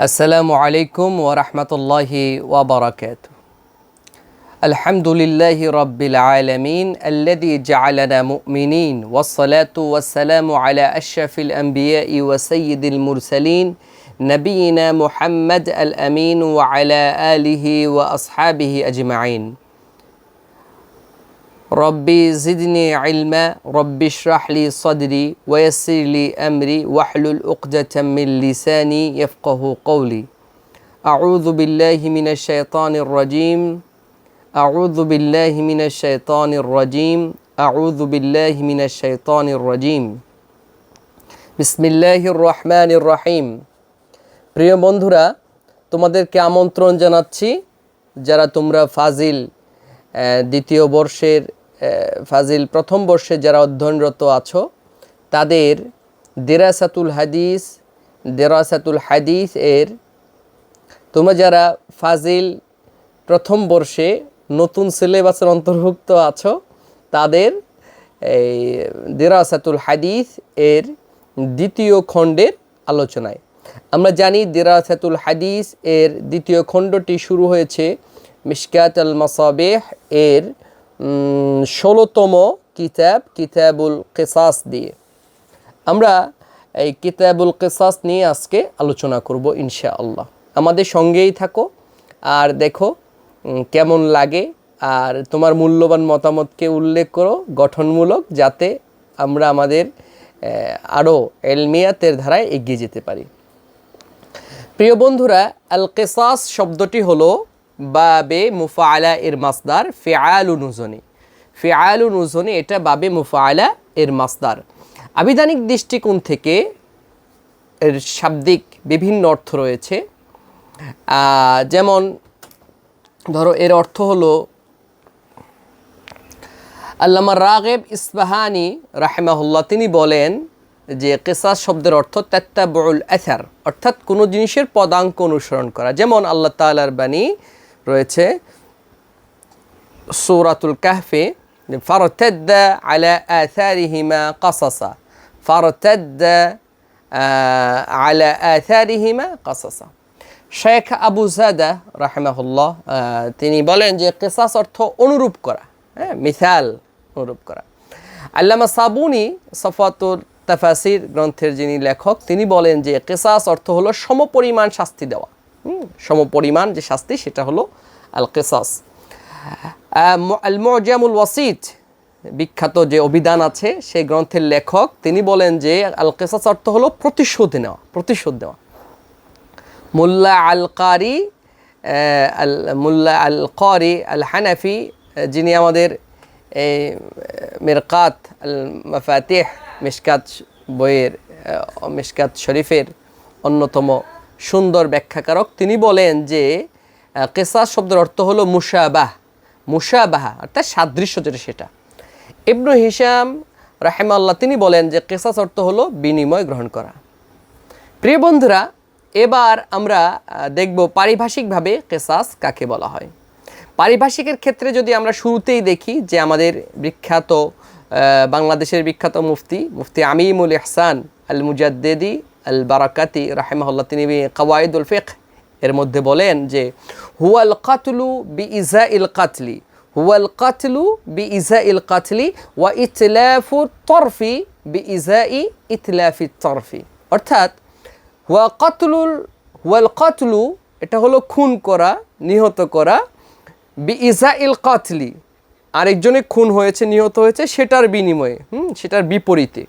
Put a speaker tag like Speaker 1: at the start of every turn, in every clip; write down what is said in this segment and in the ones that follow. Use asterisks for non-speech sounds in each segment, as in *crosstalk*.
Speaker 1: السلام عليكم ورحمة الله وبركاته. الحمد لله رب العالمين الذي جعلنا مؤمنين والصلاة والسلام على أشرف الأنبياء وسيد المرسلين نبينا محمد الأمين وعلى آله وأصحابه أجمعين. ربي زدني علما ربي اشرح لي صدري ويسر لي أمري واحلل عقدة من لساني يفقه قولي أعوذ بالله من الشيطان الرجيم أعوذ بالله من الشيطان الرجيم أعوذ بالله من الشيطان الرجيم بسم الله الرحمن الرحيم প্রিয় বন্ধুরা তোমাদেরকে আমন্ত্রণ জানাচ্ছি যারা তোমরা ফাজিল আহ, দ্বিতীয় বর্ষের আহ, ফাজিল, প্রথম বর্ষে যারা অধ্যয়নরত আছো, তাদের দেরাসাতুল হাদিস দেরাসাতুল হাদিস এর তোমরা যারা ফাজিল প্রথম বর্ষে নতুন সিলেবাসের অন্তর্ভুক্ত আছো, তাদের এই দেরাসাতুল হাদিস এর দ্বিতীয় খণ্ডের আলোচনায়। আমরা জানি দেরাসাতুল হাদিস এর দ্বিতীয় খণ্ডটি শুরু হয়েছে মিশকাত আল মাসাবেহ এর ষোলোতম কিতাব, কিতাবুল কেসাস দিয়ে। আমরা এই কিতাবুল কেসাস নিয়ে আজকে আলোচনা করব ইনশা আল্লাহ আমাদের সঙ্গেই থাকো আর দেখো কেমন লাগে আর তোমার মূল্যবান মতামতকে উল্লেখ করো গঠনমূলক যাতে আমরা আমাদের আরও এলমিয়াতের ধারায় এগিয়ে যেতে পারি। প্রিয় বন্ধুরা, আল কেসাস শব্দটি হলো বাবে মুফাআলা এর মাসদার, ফেআলু নুজনি। ফেআলু নুজনি এটা বাবে মুফাআলা এর মাসদার। আবিধানিক দৃষ্টিকোণ থেকে এর শাব্দিক বিভিন্ন অর্থ রয়েছে। যেমন ধরো এর অর্থ হলো, আল্লামা রাগেব ইসবাহানি রাহেমাহুল্লাহ, তিনি বলেন যে কেসাস শব্দের অর্থ তাত্তাবুল আসার, অর্থাৎ কোনো জিনিসের পদাঙ্ক অনুসরণ করা। যেমন আল্লাহ তালার বাণী রয়েছে। সূরাতুল কাহফে, ফারতাদ্দা আলা আথারিহিমা কাসাসা। ফারতাদ্দা আলা আথারিহিমা কাসাসা। শেখ আবু জাদা রাহেমাহুল্লাহ তিনি বলেন যে কেসাস অর্থ অনুরূপ করা হ্যাঁ মিসাল অনুরূপ করা। আল্লামা সাবুনি সফাতুর তাফাসির গ্রন্থের যিনি লেখক, তিনি বলেন যে কেসাস অর্থ হলো সমপরিমাণ শাস্তি দেওয়া। সমপরিমাণ যে শাস্তি সেটা হলো আল কেসাস আল মুজামুল বিখ্যাত যে অভিধান আছে সেই গ্রন্থের লেখক তিনি বলেন যে আল কেসাস অর্থ হলো প্রতিশোধ নেওয়া প্রতিশোধ দেওয়া। মোল্লা আল কারি আল মোল্লা আল কারি আল হানাফি যিনি আমাদের এই মেরকাত আল মাফাতেহ মিশকাত বইয়ের আহ, মিশকাত শরীফের অন্যতম সুন্দর ব্যাখ্যাকারক। তিনি বলেন যে কেসাস শব্দের অর্থ হলো মুশাবাহ, মুশাবাহা, অর্থাৎ সাদৃশ্য যেটা সেটা। ইবনু হিসাম রাহেমাল্লাহ তিনি বলেন যে, কেসাস অর্থ হলো বিনিময় গ্রহণ করা। প্রিয় বন্ধুরা, এবার আমরা দেখব পারিভাষিকভাবে কেসাস কাকে বলা হয়। পারিভাষিকের ক্ষেত্রে যদি আমরা শুরুতেই দেখি যে আমাদের বিখ্যাত বাংলাদেশের বিখ্যাত মুফতি মুফতি আমিমুল ইহসান আল মুজাদ্দেদি আল বারাকাতি রাহেমাহুল্লাহ, তিনি কওয়াইদুল ফিক এর মধ্যে বলেন যে, হুয়াল কাতলু বি ইজা ইল কাতলি, হুয়াল কাতলু বি ইজা ইল কাতলি ওয়া ইতলাফু তরফি বি ইজা ই ইতলাফি তরফি। অর্থাৎ, হুয়া কাতলুল, হুয়াল কাতলু এটা হলো খুন করা, নিহত করা বি ইজা ইল কাতলি। আরেকজনে খুন হয়েছে, নিহত হয়েছে, সেটার বিনিময়ে, হুম, সেটার বিপরীতে,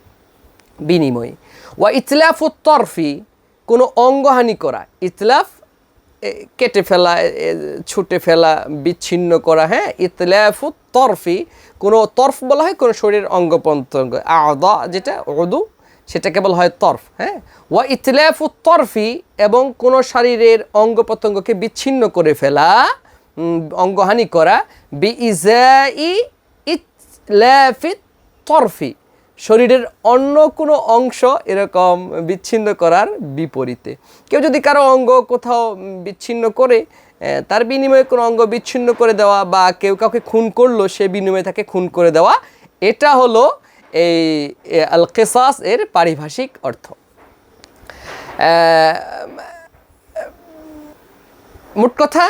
Speaker 1: বিনিময়ে। ওয়া ইতলাফ তরফি, কোনো অঙ্গহানি করা। ইতলাফ কেটে ফেলা ছুটে ফেলা, বিচ্ছিন্ন করা হ্যাঁ? ইতলাফু তরফি, কোনো তরফ বলা হয়, কোনো শরীরের অঙ্গ প্রত্যঙ্গ আদা, যেটা উদু সেটা কেবল হয় তরফ হ্যাঁ? ওয়া ইতলাফু তরফি, এবং কোনো শরীরের অঙ্গ প্রত্যঙ্গকে বিচ্ছিন্ন করে ফেলা অঙ্গহানি করা বি ইজাই ইতলাফি তরফি। শরীরের অন্য কোনো অংশ এরকম বিচ্ছিন্ন করার বিপরীতে। কেউ যদি কারও অঙ্গ কোথাও বিচ্ছিন্ন করে তার বিনিময়ে কোনো অঙ্গ বিচ্ছিন্ন করে দেওয়া বা কেউ কাউকে খুন করল, সে বিনিময়ে তাকে খুন করে দেওয়া, এটা হলো এই আল কেসাস এর পারিভাষিক অর্থ। মোট কথা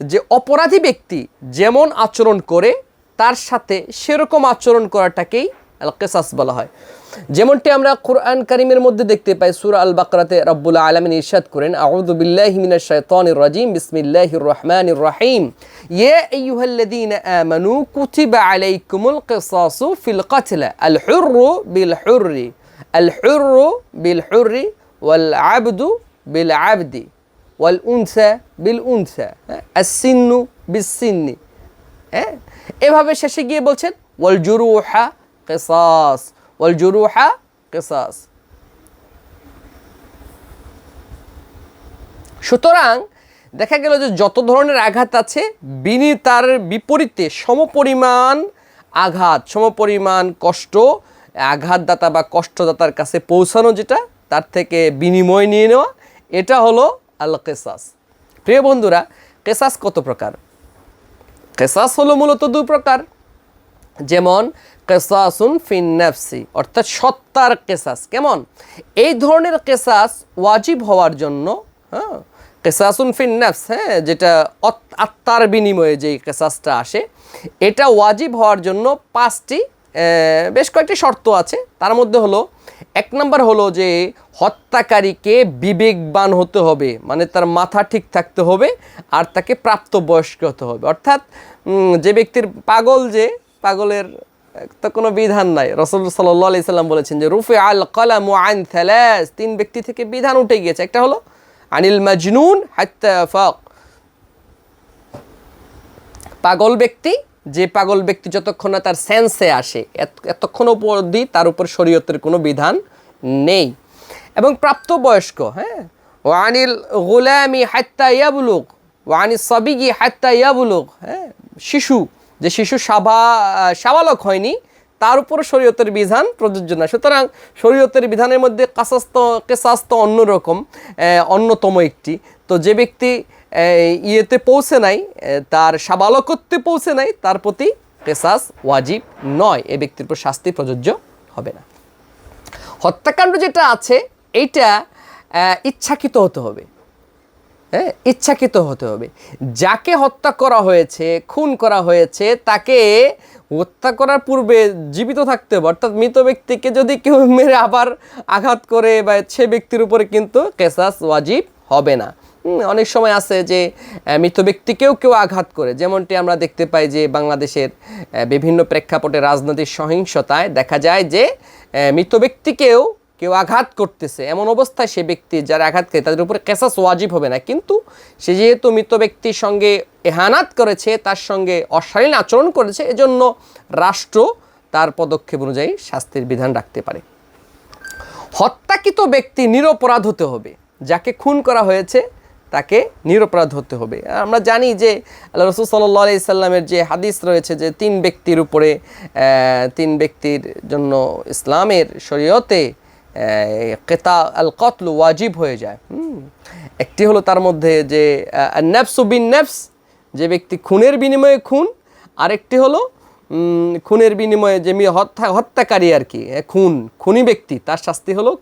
Speaker 1: যে অপরাধী ব্যক্তি যেমন আচরণ করে, তার সাথে সেরকম আচরণ করাটাকেই আল কেসাস বলা হয় যেমনটি আমরা কোরআন কারিমের মধ্যে দেখতে পাই, সূরা আল বাকরাতে রব্বুল আলামিন ইরশাদ করেন, আউযু বিল্লাহি মিনাশ শাইতানির রাজিম, বিসমিল্লাহির রহমানির রহিম। ইয়া আইয়ুহাল্লাযীনা আমানু, কুতিবা আলাইকুমুল কিসাসু ফিল কতল আল হুররু বিল হুররি আল হুররু বিল হুররি ওয়াল আবদু বিল আবদি ওয়াল উনসা বিল উনসা আসিন্নু বিসিন্নি হ্যাঁ এভাবে শেষে গিয়ে বলছেন ওয়াল জুরুহা কেসাস ওয়াল জুরুহা কেসাস সুতরাং দেখা গেল যে যত ধরনের আঘাত আছে বিনি তার বিপরীতে সমপরিমাণ আঘাত, সমপরিমাণ কষ্ট, আঘাতদাতা বা কষ্টদাতার কাছে পৌঁছানো যেটা, তার থেকে বিনিময় নিয়ে নেওয়া, এটা হলো আল কেসাস। প্রিয় বন্ধুরা, কেসাস কত প্রকার? কেসাস হলো মূলত দু প্রকার। যেমন কেসাসুন ফিন অর্থাৎ সত্তার কেসাস। কেমন? এই ধরনের কেসাস ওয়াজিব হওয়ার জন্য হ্যাঁ কেসাসুন ফিন হ্যাঁ যেটা আত্মার বিনিময়ে যেই কেসাসটা আসে, এটা ওয়াজিব হওয়ার জন্য পাঁচটি বেশ কয়েকটি শর্ত আছে। তার মধ্যে হলো, এক নম্বর হলো যে হত্যাকারীকে বিবেকবান হতে হবে মানে তার মাথা ঠিক থাকতে হবে আর তাকে প্রাপ্তবয়স্ক হতে হবে। অর্থাৎ যে ব্যক্তির পাগল যে, পাগলের তো কোনো বিধান নাই। রসুল সাল্লাহ সাল্লাম বলেছেন যে রুফে আল কলাম আইন থ্যালাস তিন ব্যক্তি থেকে বিধান উঠে গিয়েছে। একটা হলো, আনিল মাজনুন হাত্তা ফাক। পাগল ব্যক্তি, যে পাগল ব্যক্তি যতক্ষণ না তার সেন্সে আসে, এত- এতক্ষণ অবধি তার উপর শরীয়তের কোনো বিধান নেই। এবং প্রাপ্তবয়স্ক হ্যাঁ ও ওয়ানিল গুলামি হাত্তা ইয়াবুলুক ওয়ানি সবিগি হাত্তা ইয়াবুলুক হ্যাঁ শিশু। যে শিশু সাবা সাবালক হয়নি তার উপর শরীয়তের বিধান প্রযোজ্য না। সুতরাং শরীয়তের বিধানের মধ্যে কাসাস্ত কেসাস্ত অন্যরকম আহ, অন্যতম একটি। তো যে ব্যক্তি ইয়েতে পৌঁছে নাই তার সাবালকত্বে পৌঁছে নাই তার প্রতি কেসাস ওয়াজিব নয়। এ ব্যক্তির উপর শাস্তি প্রযোজ্য হবে না। হত্যাকাণ্ড যেটা আছে এইটা ইচ্ছাকৃত হতে হবে। হ্যাঁ ইচ্ছাকৃত হতে হবে। যাকে হত্যা করা হয়েছে, খুন করা হয়েছে, তাকে হত্যা করার পূর্বে জীবিত থাকতে হবে। অর্থাৎ মৃত ব্যক্তিকে যদি কেউ মেরে আবার আঘাত করে বা সে ব্যক্তির উপরে কিন্তু কেসাস ওয়াজিব হবে না। অনেক সময় আছে যে মৃত ব্যক্তিকেও কেউ আঘাত করে। যেমনটি আমরা দেখতে পাই যে, বাংলাদেশের বিভিন্ন প্রেক্ষাপটে রাজনৈতিক সহিংসতায় দেখা যায় যে মৃত ব্যক্তিকেও কেউ আঘাত করতেছে, এমন অবস্থায় সে ব্যক্তি যারা আঘাত করে তাদের উপরে কেসাস ওয়াজিব হবে না। কিন্তু সে যেহেতু মৃত ব্যক্তির সঙ্গে এহানাত করেছে, তার সঙ্গে অশালীন আচরণ করেছে, এজন্য রাষ্ট্র তার পদক্ষেপ অনুযায়ী শাস্তির বিধান রাখতে পারে। হত্যাকৃত ব্যক্তি নিরপরাধ হতে হবে। যাকে খুন করা হয়েছে, তাকে নিরপরাধ হতে হবে। আমরা জানি যে আল্লাহ রসুল সাল্লাহ আলি সাল্লামের যে হাদিস রয়েছে যে তিন ব্যক্তির উপরে তিন ব্যক্তির জন্য ইসলামের শরীয়তে কেতা আল কতলু ওয়াজিব হয়ে যায়। একটি হলো তার মধ্যে যে নেফস বিন নেফস, যে ব্যক্তি খুনের বিনিময়ে খুন, আরেকটি হলো খুনের বিনিময়ে যে মি- হত্যা হত্যাকারী আর কি খুন, খুনি ব্যক্তি, তার শাস্তি হলো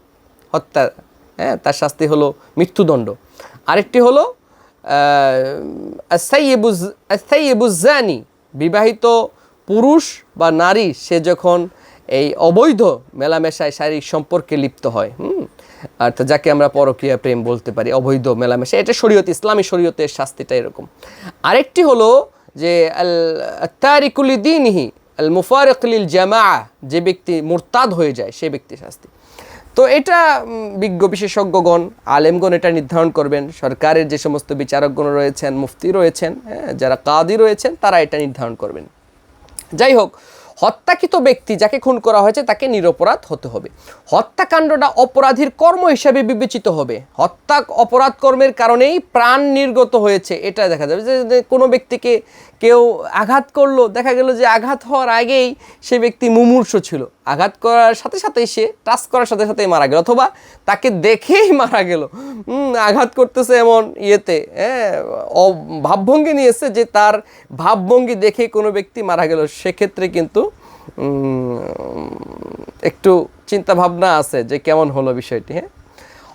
Speaker 1: হত্যা হ্যাঁ তার শাস্তি হলো মৃত্যুদণ্ড। আরেকটি হলো সাইয়েবুজ সাইয়েবুজানি বিবাহিত পুরুষ বা নারী, সে যখন এই অবৈধ মেলামেশায় শারীরিক সম্পর্কে লিপ্ত হয়, হুম? অর্থাৎ যাকে আমরা পরকীয়া প্রেম বলতে পারি, অবৈধ মেলামেশা এটা শরীয়ত, ইসলামী শরীয়তের শাস্তিটা এরকম। আরেকটি হলো যে আল, তারিকুলি দিনহি, আল মুফারকলিল জামা যে ব্যক্তি মুরতাদ হয়ে যায়, সে ব্যক্তি শাস্তি। তো এটা বিজ্ঞ বিশেষজ্ঞগণ, আলেমগণ এটা নির্ধারণ করবেন। সরকারের যে সমস্ত বিচারকগণ রয়েছেন, মুফতি রয়েছেন হ্যাঁ যারা কাদি রয়েছেন, তারা এটা নির্ধারণ করবেন। যাই হোক হত্যাকৃত ব্যক্তি যাকে খুন করা হয়েছে তাকে নিরপরাধ হতে হবে। হত্যাকাণ্ডটা অপরাধীর কর্ম হিসাবে বিবেচিত হবে। হত্যা অপরাধ কর্মের কারণেই প্রাণ নির্গত হয়েছে। এটা দেখা যাবে যে কোনো ব্যক্তিকে কেউ আঘাত করল, দেখা গেল যে আঘাত হওয়ার আগেই সে ব্যক্তি মুমূর্ষ ছিল। আঘাত করার সাথে সাথেই সে টাচ করার সাথে সাথেই মারা গেল অথবা তাকে দেখেই মারা গেল। আঘাত করতেছে এমন ইয়েতে হ্যাঁ ভাবভঙ্গি নিয়েছে যে তার ভাবভঙ্গি দেখে কোনো ব্যক্তি মারা গেল। সেক্ষেত্রে কিন্তু একটু চিন্তা ভাবনা আছে যে কেমন হলো বিষয়টি হ্যাঁ।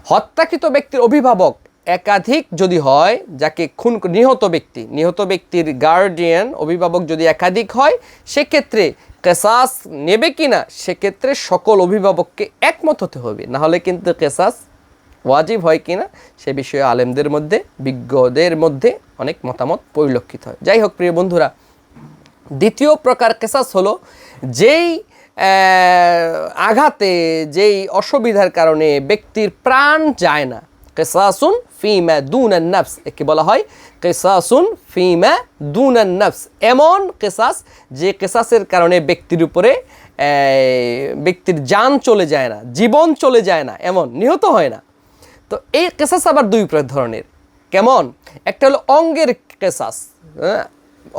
Speaker 1: হত্যাকৃত ব্যক্তির অভিভাবক একাধিক যদি হয়, যাকে খুন নিহত ব্যক্তি, নিহত ব্যক্তির গার্ডিয়ান অভিভাবক যদি একাধিক হয়, সেক্ষেত্রে কেসাস নেবে কি না সেক্ষেত্রে সকল অভিভাবককে একমত হতে হবে। নাহলে কিন্তু কেসাস ওয়াজিব হয় কি না সে বিষয়ে আলেমদের মধ্যে, বিজ্ঞদের মধ্যে অনেক মতামত পরিলক্ষিত হয়। যাই হোক, প্রিয় বন্ধুরা, দ্বিতীয় প্রকার কেসাস হলো যেই আঘাতে, যেই অসুবিধার কারণে ব্যক্তির প্রাণ যায় না। কেসাসুন ফিমা দুন নফস, একে বলা হয় কেসাসুন ফিমা দুন নফস। এমন কেসাস যে কেসাসের কারণে ব্যক্তির উপরে ব্যক্তির যান চলে যায় না, জীবন চলে যায় না, এমন, নিহত হয় না। তো এই কেসাস আবার দুই ধরনের। কেমন? একটা হলো অঙ্গের কেসাস হ্যাঁ?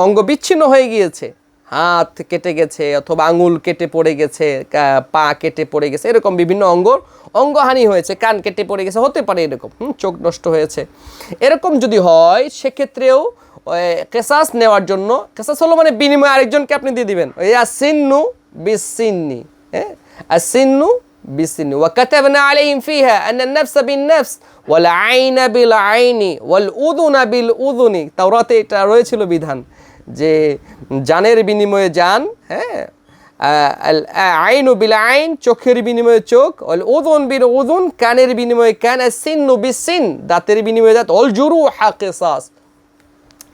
Speaker 1: অঙ্গ বিচ্ছিন্ন হয়ে গিয়েছে। হাত কেটে গেছে অথবা আঙুল কেটে পড়ে গেছে কা- পা কেটে পড়ে গেছে এরকম বিভিন্ন অঙ্গ অঙ্গহানি হয়েছে কান কেটে পড়ে গেছে হতে পারে এরকম হুম, চোখ নষ্ট হয়েছে এরকম যদি হয় সেক্ষেত্রেও ওই কেসাস নেওয়ার জন্য কেসাস হলো মানে বিনিময়ে আরেকজনকে আপনি দিয়ে দিবেন ওই আসিন্নু বিসিন্নি হ্যাঁ আসিন্নু بالسن وكتبنا عليهم فيها أن النفس بالنفس والعين بالعين والأذن بالأذن তাওরাতে এটা রয়েছিল বিধান যে জানের বিনিময়ে জান হ্যাঁ? আইন ও বিল আইন, চোখের বিনিময়ে চোখ, অল উদুন বিল উদুন, কানের বিনিময়ে কান সিন্নু বিসিন দাঁতের বিনিময়ে দাঁত, অল জুরু হাকেসাস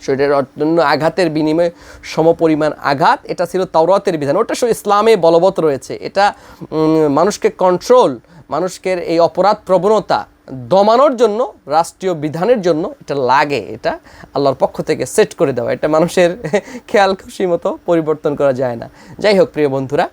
Speaker 1: শরীরের অন্য আঘাতের বিনিময়ে সমপরিমাণ আঘাত, এটা ছিল তাওরাতের বিধান। ওটা ইসলামে বলবৎ রয়েছে। এটা মানুষকে কন্ট্রোল মানুষকে এই অপরাধ প্রবণতা দমানোর জন্য, রাষ্ট্রীয় বিধানের জন্য এটা লাগে, এটা আল্লাহর পক্ষ থেকে সেট করে দেওয়া। এটা মানুষের *laughs* খেয়াল খুশি মতো পরিবর্তন করা যায় না। যাই হোক, প্রিয় বন্ধুরা,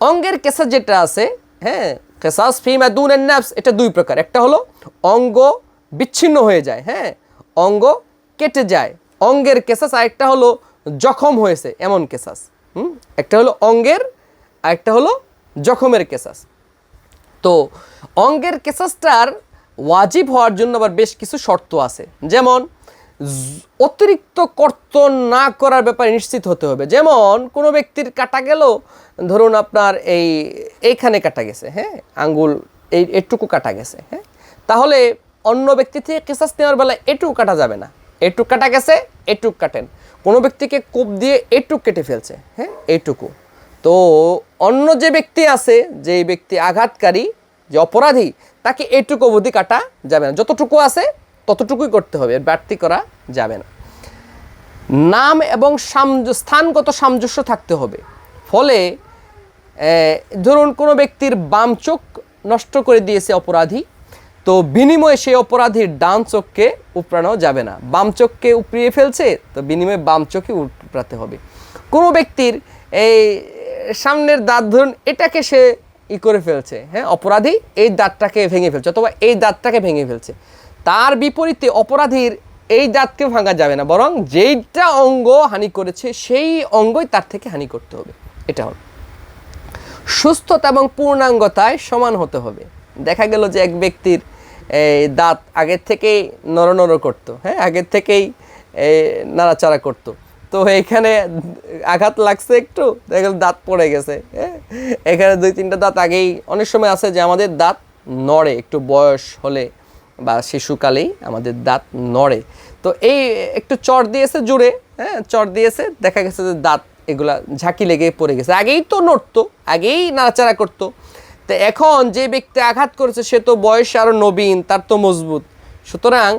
Speaker 1: অঙ্গের কেসা যেটা আছে হ্যাঁ কেসাস ফিমা দুন ন্যাপস এটা দুই প্রকার। একটা হলো অঙ্গ বিচ্ছিন্ন হয়ে যায় হ্যাঁ অঙ্গ কেটে যায়। অঙ্গের কেসাস, আরেকটা হলো জখম হয়েছে, এমন কেসাস, হুম? একটা হলো অঙ্গের, আরেকটা হলো জখমের কেসাস। তো অঙ্গের কেসাসটার ওয়াজিব হওয়ার জন্য আবার বেশ কিছু শর্ত আছে। যেমন, অতিরিক্ত কর্তন না করার ব্যাপারে নিশ্চিত হতে হবে। যেমন, কোনো ব্যক্তির কাটা গেল, ধরুন আপনার এই, এইখানে কাটা গেছে হ্যাঁ? আঙ্গুল, এই, এটুকু কাটা গেছে হ্যাঁ? তাহলে অন্য ব্যক্তি থেকে কেসাস নেওয়ার বেলা এটুকু কাটা যাবে না। এটুক কাটা গেছে, এটুক কাটেন। কোনো ব্যক্তিকে কোপ দিয়ে এটুক কেটে ফেলছে হ্যাঁ? এইটুকু তো অন্য যে ব্যক্তি আছে, যে ব্যক্তি আঘাতকারী, যে অপরাধী তাকে এইটুকু অবধি কাটা যাবে না। যতটুকু আছে, ততটুকুই করতে হবে। বাড়তি করা যাবে না। নাম এবং স্থানগত সামঞ্জস্য থাকতে হবে। ফলে ধরুন কোনো ব্যক্তির বাম চোখ নষ্ট করে দিয়েছে অপরাধী, তো বিনিময়ে সেই অপরাধীর ডান চোখকে উপড়ানো যাবে না। বাম চোখকে উপড়িয়ে ফেলছে, তো বিনিময়ে বাম চোখে উপড়াতে হবে। কোনো ব্যক্তির এই সামনের দাঁত, ধরুন এটাকে সে ই করে ফেলছে হ্যাঁ? অপরাধী এই দাঁতটাকে ভেঙে ফেলছে, অথবা এই দাঁতটাকে ভেঙে ফেলছে। তার বিপরীতে অপরাধীর এই দাঁতকে ভাঙা যাবে না, বরং যেইটা অঙ্গ হানি করেছে, সেই অঙ্গই তার থেকে হানি করতে হবে। এটা হলো। সুস্থতা এবং পূর্ণাঙ্গতায় সমান হতে হবে। দেখা গেল যে এক ব্যক্তির দাঁত আগের থেকেই নড়নড় করতো হ্যাঁ? আগের থেকেই নাড়াচাড়া করতো। তো এখানে আঘাত লাগছে একটু, দেখা গেল দাঁত পড়ে গেছে হ্যাঁ? এখানে দুই তিনটা দাঁত আগেই অনেক সময় আছে যে আমাদের দাঁত নড়ে, একটু বয়স হলে বা শিশুকালেই আমাদের দাঁত নড়ে। তো এই একটু চর দিয়েছে জুড়ে হ্যাঁ? চর দিয়েছে, দেখা গেছে যে দাঁত এগুলা ঝাঁকি লেগে পড়ে গেছে। আগেই তো নড়তো, আগেই নাড়াচাড়া করতো। তো এখন যে ব্যক্তি আঘাত করেছে, সে তো বয়সে আরও নবীন, তার তো মজবুত। সুতরাং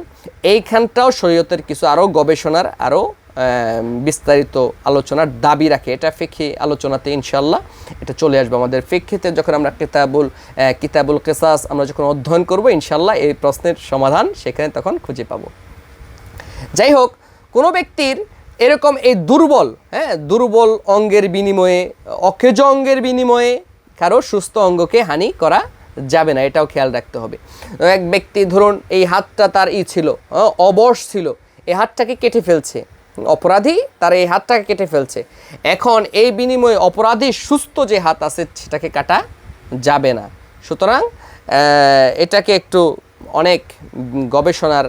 Speaker 1: এইখানটাও শরীয়তের কিছু আরও গবেষণার আরও বিস্তারিত আলোচনার দাবি রাখে। এটা ফিখি আলোচনাতে ইনশাল্লাহ এটা চলে আসবে আমাদের ফিক্ষিতে যখন আমরা কিতাবুল কিতাবুল কেসাস আমরা যখন অধ্যয়ন করব ইনশাল্লাহ এই প্রশ্নের সমাধান সেখানে তখন খুঁজে পাবো। যাই হোক কোনো ব্যক্তির এরকম এই দুর্বল হ্যাঁ দুর্বল অঙ্গের বিনিময়ে, অকেজ অঙ্গের বিনিময়ে কারও সুস্থ অঙ্গকে হানি করা যাবে না, এটাও খেয়াল রাখতে হবে। এক ব্যক্তি, ধরুন, এই হাতটা তার ই ছিল অবশ ছিল, এই হাতটাকে কেটে ফেলছে অপরাধী তার এই হাতটাকে কেটে ফেলছে। এখন এই বিনিময়ে অপরাধীর সুস্থ যে হাত আছে, সেটাকে কাটা যাবে না। সুতরাং এটাকে একটু অনেক গবেষণার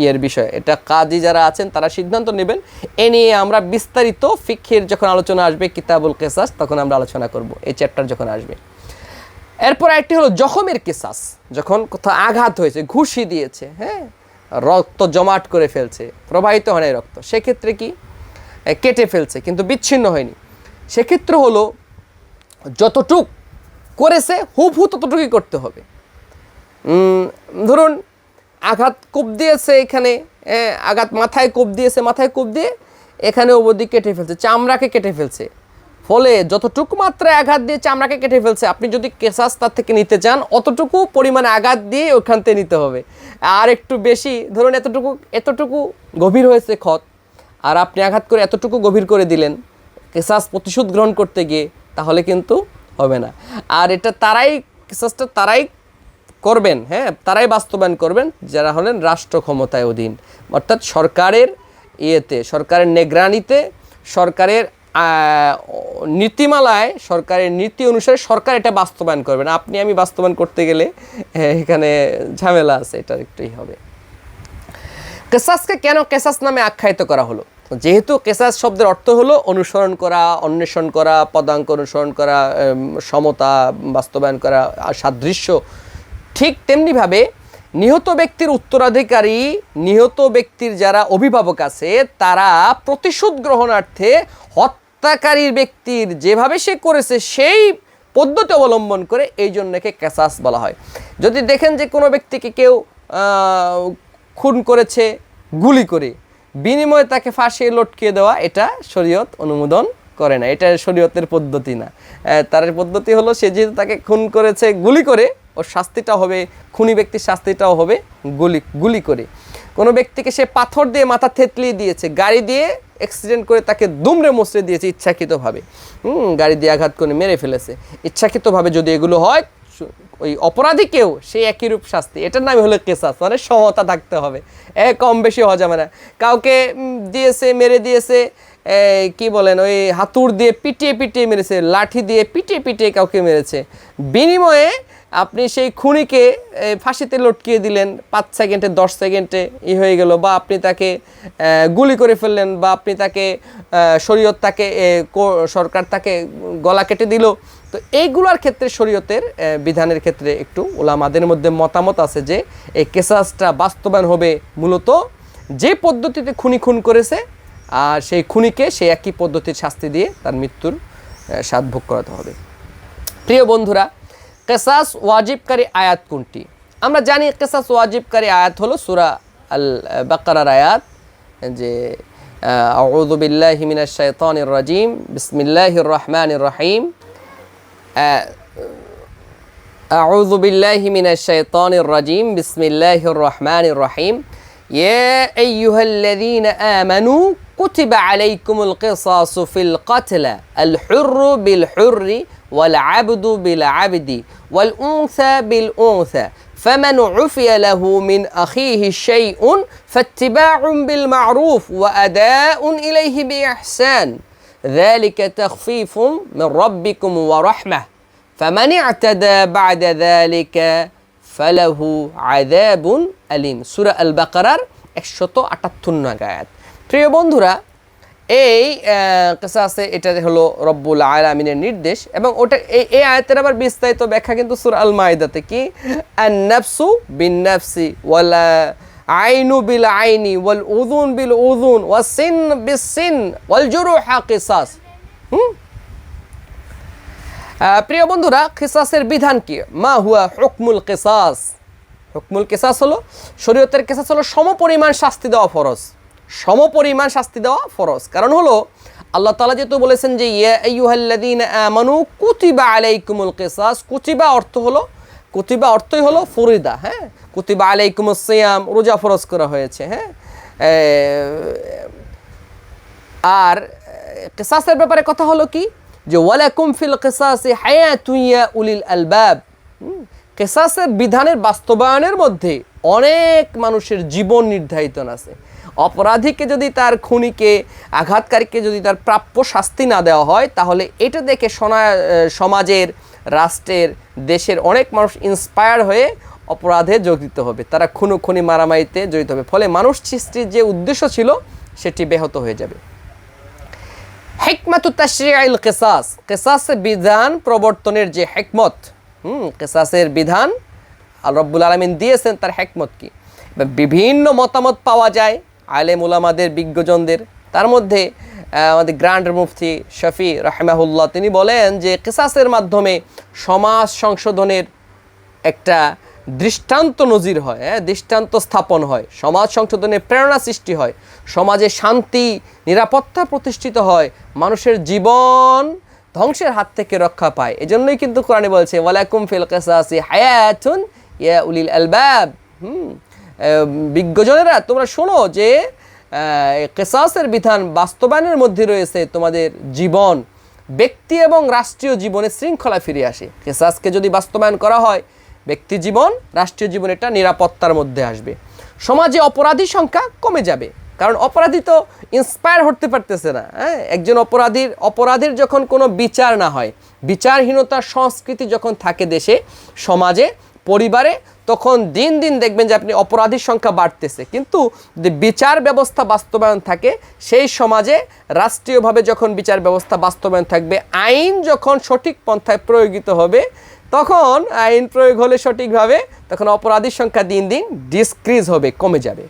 Speaker 1: ইয়ের বিষয়। এটা কাজী যারা আছেন, তারা সিদ্ধান্ত নেবেন। এ নিয়ে আমরা বিস্তারিত ফিক্ষের যখন আলোচনা আসবে, কিতাবুল কেসাস, তখন আমরা আলোচনা করব। এই চ্যাপ্টার যখন আসবে। এরপর একটি হলো জখমের কেসাস। যখন কোথাও আঘাত হয়েছে, ঘুষি দিয়েছে হ্যাঁ? রক্ত জমাট করে ফেলছে, প্রবাহিত হয় নাই রক্ত। সেক্ষেত্রে কি? কেটে ফেলছে, কিন্তু বিচ্ছিন্ন হয়নি। সেক্ষেত্রে হলো যতটুক করেছে, হুবহু ততটুকুই করতে হবে। ধরুন, আঘাত কোপ দিয়েছে এখানে আঘাত মাথায় কোপ দিয়েছে, মাথায় কোপ দিয়ে এখানে অবধি কেটে ফেলছে, চামড়াকে কেটে ফেলছে। ফলে যতটুকু মাত্রায় আঘাত দিয়ে চামড়াকে কেটে ফেলছে। আপনি যদি কেসাস তার থেকে নিতে চান, অতটুকু পরিমাণে আঘাত দিয়ে ওখান থেকে নিতে হবে। আর একটু বেশি, ধরুন এতটুকু এতটুকু গভীর হয়েছে ক্ষত, আর আপনি আঘাত করে এতটুকু গভীর করে দিলেন, কেসাস প্রতিশোধ গ্রহণ করতে গিয়ে, তাহলে কিন্তু হবে না। আর এটা তারাই, কেসাসটা তারাই করবেন হ্যাঁ তারাই বাস্তবায়ন করবেন, যারা হলেন রাষ্ট্র ক্ষমতায় অধীন। অর্থাৎ সরকারের ইয়েতে, সরকারের নেগ্রানিতে, সরকারের নীতিমালায় সরকারের নীতি অনুসারে সরকার এটা বাস্তবায়ন করবেন আপনি আমি বাস্তবায়ন করতে গেলে হ্যাঁ, এখানে ঝামেলা আছে এটা একটুই হবে। কেসাসকে কেন কেসাস নামে আখ্যায়িত করা হলো? যেহেতু কেসাস শব্দের অর্থ হলো অনুসরণ করা অন্বেষণ করা পদাঙ্ক অনুসরণ করা সমতা বাস্তবায়ন করা সাদৃশ্য ঠিক তেমনিভাবে নিহত ব্যক্তির উত্তরাধিকারী নিহত ব্যক্তির যারা অভিভাবক আছে তারা প্রতিশোধ গ্রহণার্থে হত্যাকারীর ব্যক্তির যেভাবে সে করেছে, সেই পদ্ধতি অবলম্বন করে এই জন্য একে ক্যাসাস বলা হয়। যদি দেখেন যে কোনো ব্যক্তিকে কেউ খুন করেছে, গুলি করে, বিনিময়ে তাকে ফাঁসিয়ে লটকিয়ে দেওয়া, এটা শরীয়ত অনুমোদন করে না। এটা শরীয়তের পদ্ধতি না। তার পদ্ধতি হলো সে যেহেতু তাকে খুন করেছে, গুলি করে, ওর শাস্তিটা হবে, খুনি ব্যক্তির শাস্তিটাও হবে, গুলি গুলি করে। কোনো ব্যক্তিকে সে পাথর দিয়ে মাথা থেতলিয়ে দিয়েছে, গাড়ি দিয়ে অ্যাক্সিডেন্ট করে তাকে দুমড়ে মুচড়ে দিয়েছে ইচ্ছাকৃতভাবে। হুম, গাড়ি দিয়ে আঘাত করে মেরে ফেলেছে। ইচ্ছাকৃতভাবে যদি এগুলো হয়, সু- ওই অপরাধীকেও সেই একই রূপ শাস্তি। এটার নামই হলো কেসাস মানে সমতা থাকতে হবে। এ, কম বেশি হওয়া যাবে না। কাউকে দিয়েছে, মেরে দিয়েছে কি বলেন, ওই হাতুড় দিয়ে পিটিয়ে পিটিয়ে মেরেছে, লাঠি দিয়ে পিটিয়ে পিটিয়ে কাউকে মেরেছে। বিনিময়ে আপনি সেই খুনিকে ফাঁসিতে লটকিয়ে দিলেন, পাঁচ সেকেন্ডে, দশ সেকেন্ডে ই হয়ে গেল বা আপনি তাকে গুলি করে ফেললেন বা আপনি তাকে শরীয়ত তাকে সরকার তাকে গলা কেটে দিল। তো এইগুলোর ক্ষেত্রে শরীয়তের বিধানের ক্ষেত্রে একটু ওলামাদের মধ্যে মতামত আছে যে এই কেসাসটা বাস্তবায়ন হবে মূলত যে পদ্ধতিতে খুনি খুন করেছে আর সেই খুনিকে সেই একই পদ্ধতির শাস্তি দিয়ে তার মৃত্যুর স্বাদ ভোগ করাতে হবে। প্রিয় বন্ধুরা কেসাস ওয়াজিবকারী আয়াত কোনটি আমরা জানি কেসাস ওয়াজিবকারী আয়াত হলো সুরা আল বাকারার আয়াত যে আউযু বিল্লাহি মিনাশ শাইতানির রাজিম বিসমিল্লাহির রহমানির রহিম أعوذ بالله من الشيطان الرجيم بسم الله الرحمن الرحيم يا أيها الذين آمنوا كتب عليكم القصاص في القتلى الحر بالحر والعبد بالعبد والأنثى بالأنثى فمن عفي له من أخيه شيء فاتباع بالمعروف وأداء إليه بإحسان ذلك تخفيف من ربكم ورحمه فمن اعتدى بعد ذلك فله عذاب আলিম সূরা আল বাকারার একশত আটাত্তর নং আয়াত প্রিয় বন্ধুরা এই আছে এটা হলো রব্বুল আলামিনের নির্দেশ এবং ওটা এই এই আয়াতের আবার বিস্তারিত ব্যাখ্যা কিন্তু সুর আল মায়দাতে কি? আন-নাফসু বিন-নাফসি ওয়ালা আইনু বিল আইনি ওয়াল উযুন বিল উযুন ওয়াস সিন বিস সিন ওয়াল জুরুহা কিসাস। হুম? প্রিয় বন্ধুরা, কিসাসের বিধান কি? মা হুয়া হুকমুল কিসাস। হুকমুল কিসাস হলো, শরীয়তের কিসাস হলো সমপরিমাণ শাস্তি দেওয়া ফরজ। সমপরিমাণ শাস্তি দেওয়া ফরজ। কারণ হলো, আল্লাহ তাআলা যেহেতু বলেছেন যে, ইয়া আমানু কুতিবা আলাইকুমুল কিসাস, কুতিবা অর্থ হলো, কুতিবা অর্থই হলো ফরিদা হ্যাঁ? কুতিবা আলাইকুমুস সিয়াম, রোজা ফরজ করা হয়েছে হ্যাঁ? আর কেসাসের ব্যাপারে কথা হলো কি? যে, ওয়ালাকুম ফিল কেসাসে হায়াতুইয়া উলিল আলবাব। কেসাসের বিধানের বাস্তবায়নের মধ্যে অনেক মানুষের জীবন নির্ধারিত আছে। অপরাধীকে যদি তার খুনিকে, আঘাতকারীকে যদি তার প্রাপ্য শাস্তি না দেওয়া হয়, তাহলে এটা দেখে সোনা সমাজের, রাষ্ট্রের, দেশের অনেক মানুষ ইন্সপায়ার হয়ে অপরাধে দিতে হবে। তারা খুনো, খুনি মারামারিতে জড়িত হবে। ফলে মানুষ সৃষ্টির যে উদ্দেশ্য ছিল, সেটি ব্যাহত হয়ে যাবে। হেকমাতু তাশরিআইল কিসাস। কিসাস বিধান প্রবর্তনের যে হেকমত, হুম, কেসাসের বিধান আল্লাহ রব্বুল আলমিন দিয়েছেন, তার হ্যাকমত কি? বিভিন্ন মতামত পাওয়া যায়। আলেম উলামাদের, বিজ্ঞজনদের। তার মধ্যে আমাদের গ্র্যান্ড মুফতি শফি রাহমাহুল্লাহ, তিনি বলেন যে কেসাসের মাধ্যমে সমাজ সংশোধনের একটা দৃষ্টান্ত নজির হয় হ্যাঁ দৃষ্টান্ত স্থাপন হয়। সমাজ সংশোধনের প্রেরণা সৃষ্টি হয়। সমাজে শান্তি, নিরাপত্তা প্রতিষ্ঠিত হয়। মানুষের জীবন ধ্বংসের হাত থেকে রক্ষা পায়। এজন্যই কিন্তু কোরআনে বলছে, ওয়ালাকুম ফিল কেসাসি হায়াতুন ইয়া উলিল আলবাব হুম বিজ্ঞজনেরা, তোমরা শোনো যে কেসাসের বিধান বাস্তবায়নের মধ্যে রয়েছে তোমাদের জীবন, ব্যক্তি এবং রাষ্ট্রীয় জীবনে শৃঙ্খলা ফিরে আসে। কেসাসকে যদি বাস্তবায়ন করা হয়, ব্যক্তি জীবন, রাষ্ট্রীয় জীবন এটা নিরাপত্তার মধ্যে আসবে। সমাজে অপরাধী সংখ্যা কমে যাবে। কারণ অপরাধী তো ইন্সপায়ার হতে পারতেছে না হ্যাঁ? একজন অপরাধীর অপরাধীর যখন কোনো বিচার না হয়, বিচারহীনতার সংস্কৃতি যখন থাকে দেশে, সমাজে পরিবারে তখন দিন দিন দেখবেন যে আপনি অপরাধীর সংখ্যা বাড়তেছে। কিন্তু যদি বিচার ব্যবস্থা বাস্তবায়ন থাকে, সেই সমাজে রাষ্ট্রীয়ভাবে যখন বিচার ব্যবস্থা বাস্তবায়ন থাকবে, আইন যখন সঠিক পন্থায় প্রয়োগিত হবে, তখন আইন প্রয়োগ হলে সঠিকভাবে তখন অপরাধীর সংখ্যা দিন দিন ডিসক্রিজ হবে, কমে যাবে।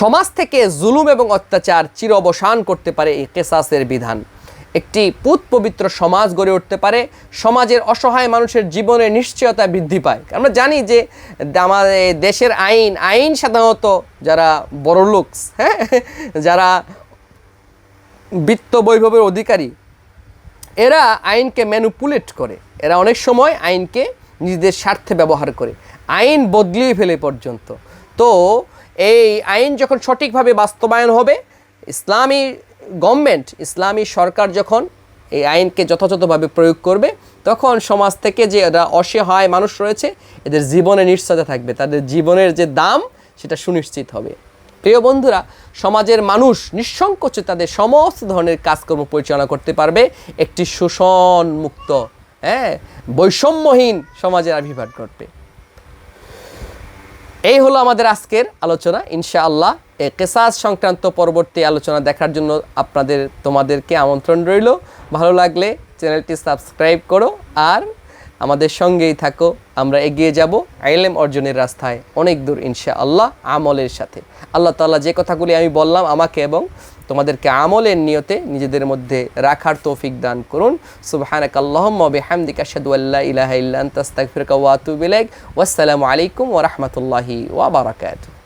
Speaker 1: সমাজ থেকে জুলুম এবং অত্যাচার চির অবসান করতে পারে এই কেসাসের বিধান। একটি পুত পবিত্র সমাজ গড়ে উঠতে পারে, সমাজের অসহায় মানুষের জীবনের নিশ্চয়তা বৃদ্ধি পায়। আমরা জানি যে আমাদের দেশের আইন আইন সাধারণত যারা বড় লুকস হ্যাঁ যারা বিত্ত বৈভবের অধিকারী, এরা আইনকে ম্যানুপুলেট করে। এরা অনেক সময় আইনকে নিজেদের স্বার্থে ব্যবহার করে। আইন বদলিয়ে ফেলে পর্যন্ত। তো এই আইন যখন সঠিকভাবে বাস্তবায়ন হবে, ইসলামী গভর্নমেন্ট, ইসলামী সরকার যখন এই আইনকে যথাযথভাবে প্রয়োগ করবে, তখন সমাজ থেকে যে এরা অসহায় মানুষ রয়েছে, এদের জীবনে নিশ্চয়তা থাকবে। তাদের জীবনের যে দাম, সেটা সুনিশ্চিত হবে। প্রিয় বন্ধুরা, সমাজের মানুষ নিঃসংকোচে তাদের সমস্ত ধরনের কাজকর্ম পরিচালনা করতে পারবে। একটি শোষণ মুক্ত হ্যাঁ বৈষম্যহীন সমাজের আবির্ভাব ঘটবে। এই হলো আমাদের আজকের আলোচনা। ইনশাআল্লাহ এই কেসাস সংক্রান্ত পরবর্তী আলোচনা দেখার জন্য আপনাদের, তোমাদেরকে আমন্ত্রণ রইল। ভালো লাগলে চ্যানেলটি সাবস্ক্রাইব করো আর আমাদের সঙ্গেই থাকো। আমরা এগিয়ে যাব আইলেম অর্জনের রাস্তায় অনেক দূর, ইনশাআল্লাহ, আমলের সাথে। আল্লাহ তাল্লাহ যে কথাগুলি আমি বললাম আমাকে এবং তোমাদেরকে আমলের নিয়তে নিজেদের মধ্যে রাখার তৌফিক দান করুন। সুবহানাক আল্লাহুম্মা বিহামদিকা আশহাদু আল্লা ইলাহা ইল্লা আনতা, আস্তাগফিরুকা ওয়া আতুবু ইলাইক। ওয়াসসালামু আলাইকুম ওয়া রাহমাতুল্লাহি ওয়া বারাকাতুহু।